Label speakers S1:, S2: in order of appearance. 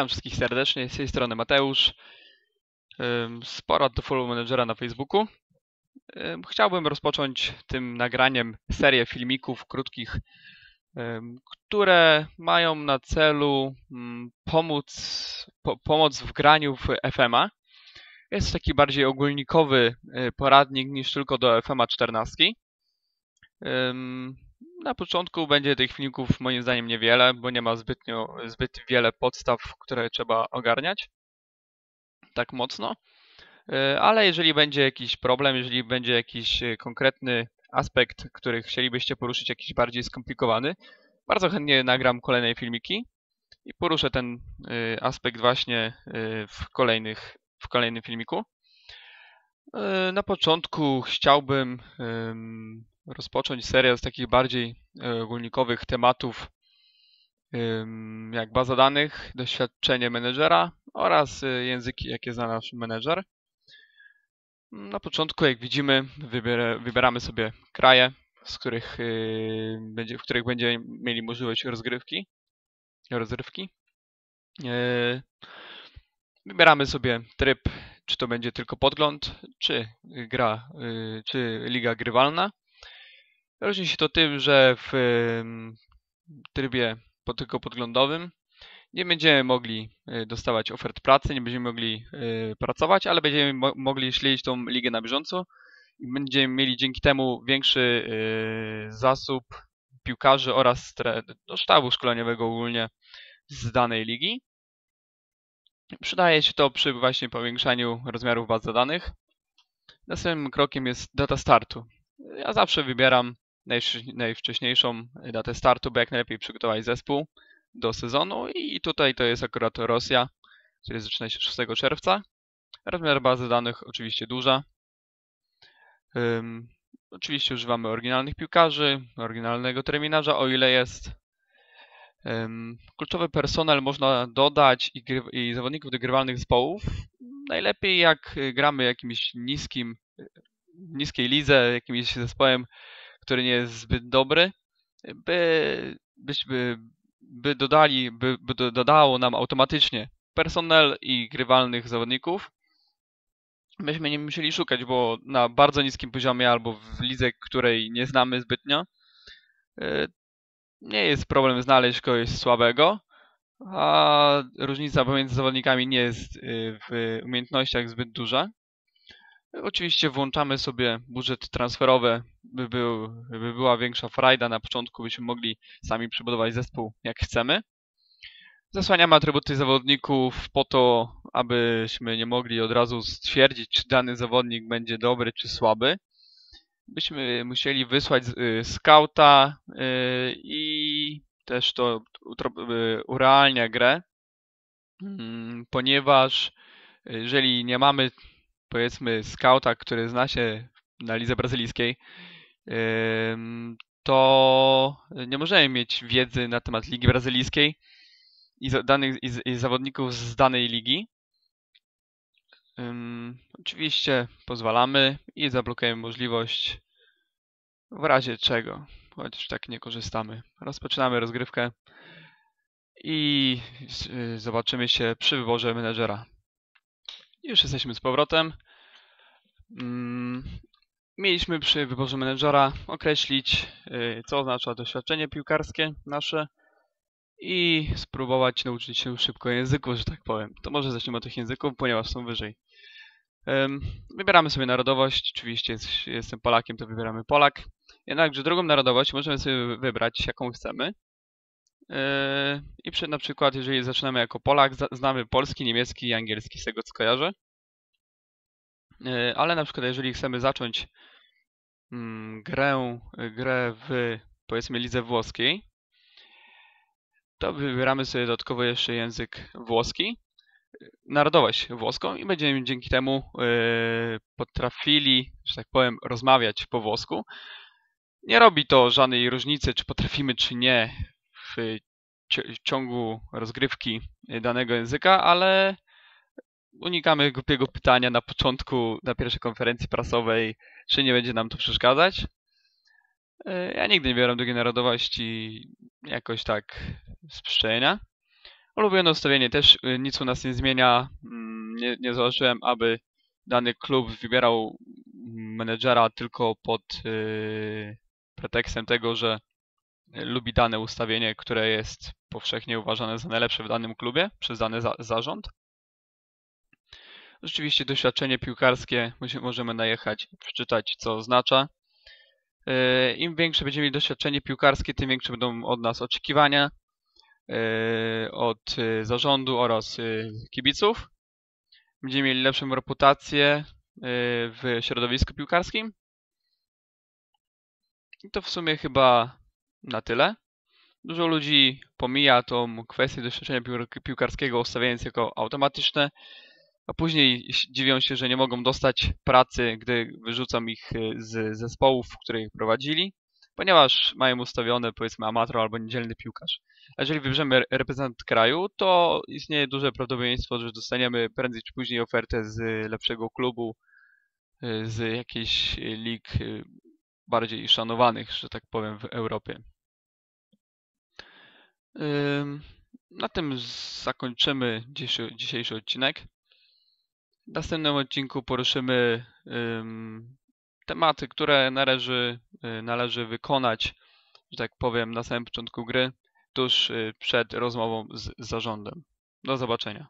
S1: Witam wszystkich serdecznie, z tej strony Mateusz, sporo do Follow Managera na Facebooku. Chciałbym rozpocząć tym nagraniem serię filmików krótkich, które mają na celu mm, pomóc, po, w graniu w FMA. Jest taki bardziej ogólnikowy e, poradnik niż tylko do FMA 14. Na początku będzie tych filmików moim zdaniem niewiele, bo nie ma zbytnio, zbyt wiele podstaw, które trzeba ogarniać tak mocno. E, ale jeżeli będzie jakiś problem, jeżeli będzie jakiś e, konkretny aspekt, który chcielibyście poruszyć, jakiś bardziej skomplikowany, bardzo chętnie nagram kolejne filmiki i poruszę ten e, aspekt właśnie w, kolejnych, w kolejnym filmiku. Na początku chciałbym rozpocząć serię z takich bardziej e, ogólnikowych tematów, jak baza danych, doświadczenie menedżera oraz e, języki, jakie zna nasz menedżer. Na początku, jak widzimy, wybieramy sobie kraje, z których, e, w których będziemy mieli możliwość rozgrywki. rozrywki. Wybieramy sobie tryb, czy to będzie tylko podgląd, czy gra, czy liga grywalna. Różni się to tym, że w trybie tylko podglądowym nie będziemy mogli e, dostawać ofert pracy, nie będziemy mogli e, pracować, ale będziemy mo mogli śledzić tą ligę na bieżąco i będziemy mieli dzięki temu większy e, zasób piłkarzy oraz no, sztabu szkoleniowego ogólnie z danej ligi. Przydaje się to przy właśnie powiększaniu rozmiarów bazy danych. Następnym krokiem jest data startu. Ja zawsze wybieram najwcześniejszą datę startu, by jak najlepiej przygotować zespół do sezonu i tutaj to jest akurat Rosja, który zaczyna się 6 czerwca. Rozmiar bazy danych oczywiście duża. Um, oczywiście używamy oryginalnych piłkarzy, oryginalnego terminarza, o ile jest. Um, kluczowy personel można dodać i, i zawodników do grywalnych zespołów. Najlepiej jak gramy jakimś niskim, niskiej lidze, jakimś zespołem który nie jest zbyt dobry, by, byśmy, by dodali, by, by dodało nam automatycznie personel i grywalnych zawodników. Myśmy nie musieli szukać, bo na bardzo niskim poziomie albo w lidze, której nie znamy zbytnio, e, nie jest problem znaleźć kogoś słabego, a różnica pomiędzy zawodnikami nie jest e, w umiejętnościach zbyt duża. Oczywiście włączamy sobie budżet transferowy, by, był, by była większa frajda na początku, byśmy mogli sami przybudować zespół jak chcemy. Zasłaniamy atrybuty zawodników po to, abyśmy nie mogli od razu stwierdzić, czy dany zawodnik będzie dobry czy słaby. Byśmy musieli wysłać y, skauta y, i też to y, urealnia grę, mm, ponieważ jeżeli nie mamy powiedzmy skauta, który zna się na lidze brazylijskiej, to nie możemy mieć wiedzy na temat ligi brazylijskiej i danych i, zawodników z danej ligi. Oczywiście pozwalamy i zablokujemy możliwość w razie czego, chociaż tak nie korzystamy. Rozpoczynamy rozgrywkę i zobaczymy się przy wyborze menedżera. Już jesteśmy z powrotem. Mm, mieliśmy przy wyborze menedżera określić, y, co oznacza doświadczenie piłkarskie nasze i spróbować nauczyć się szybko języków, że tak powiem. To może zacznijmy od tych języków, ponieważ są wyżej. Wybieramy sobie narodowość, oczywiście jestem Polakiem, to wybieramy Polak. Jednakże drugą narodowość możemy sobie wybrać, jaką chcemy. Yy, I przy, na przykład, jeżeli zaczynamy jako Polak, znamy polski, niemiecki i angielski, z tego co kojarzę. Yy, ale na przykład, jeżeli chcemy zacząć mm, grę, grę w, powiedzmy, lidze włoskiej, to wybieramy sobie dodatkowo jeszcze język włoski, narodowość włoską i będziemy dzięki temu yy, potrafili, że tak powiem, rozmawiać po włosku. Nie robi to żadnej różnicy, czy potrafimy, czy nie w ciągu rozgrywki danego języka, ale unikamy głupiego pytania na początku, na pierwszej konferencji prasowej, czy nie będzie nam to przeszkadzać. E, ja nigdy nie bieram drugiej narodowości jakoś tak z przyszczenia. Ulubione ustawienie też y, nic u nas nie zmienia. Mm, Nie, nie zauważyłem, aby dany klub wybierał menedżera tylko pod y, pretekstem tego, że lubi dane ustawienie, które jest powszechnie uważane za najlepsze w danym klubie przez dany za zarząd. Rzeczywiście doświadczenie piłkarskie możemy najechać, przeczytać co oznacza. Yy, Im większe będziemy mieli doświadczenie piłkarskie, tym większe będą od nas oczekiwania yy, od yy, zarządu oraz kibiców. Będziemy mieli lepszą reputację w środowisku piłkarskim. I to w sumie chyba na tyle. Dużo ludzi pomija tą kwestię doświadczenia piłk- piłkarskiego, ustawiając jako automatyczne, a później dziwią się, że nie mogą dostać pracy, gdy wyrzucą ich y, z zespołów, w których prowadzili, ponieważ mają ustawione powiedzmy amator albo niedzielny piłkarz. A jeżeli wybierzemy re- reprezentant kraju, to istnieje duże prawdopodobieństwo, że dostaniemy prędzej czy później ofertę z lepszego klubu, y, z jakichś y, lig y, bardziej szanowanych, że tak powiem, w Europie. Na tym zakończymy dzisiejszy, odcinek. W następnym odcinku poruszymy ym, tematy, które należy, y, należy wykonać, że tak powiem, na samym początku gry, tuż y, przed rozmową z zarządem. Do zobaczenia.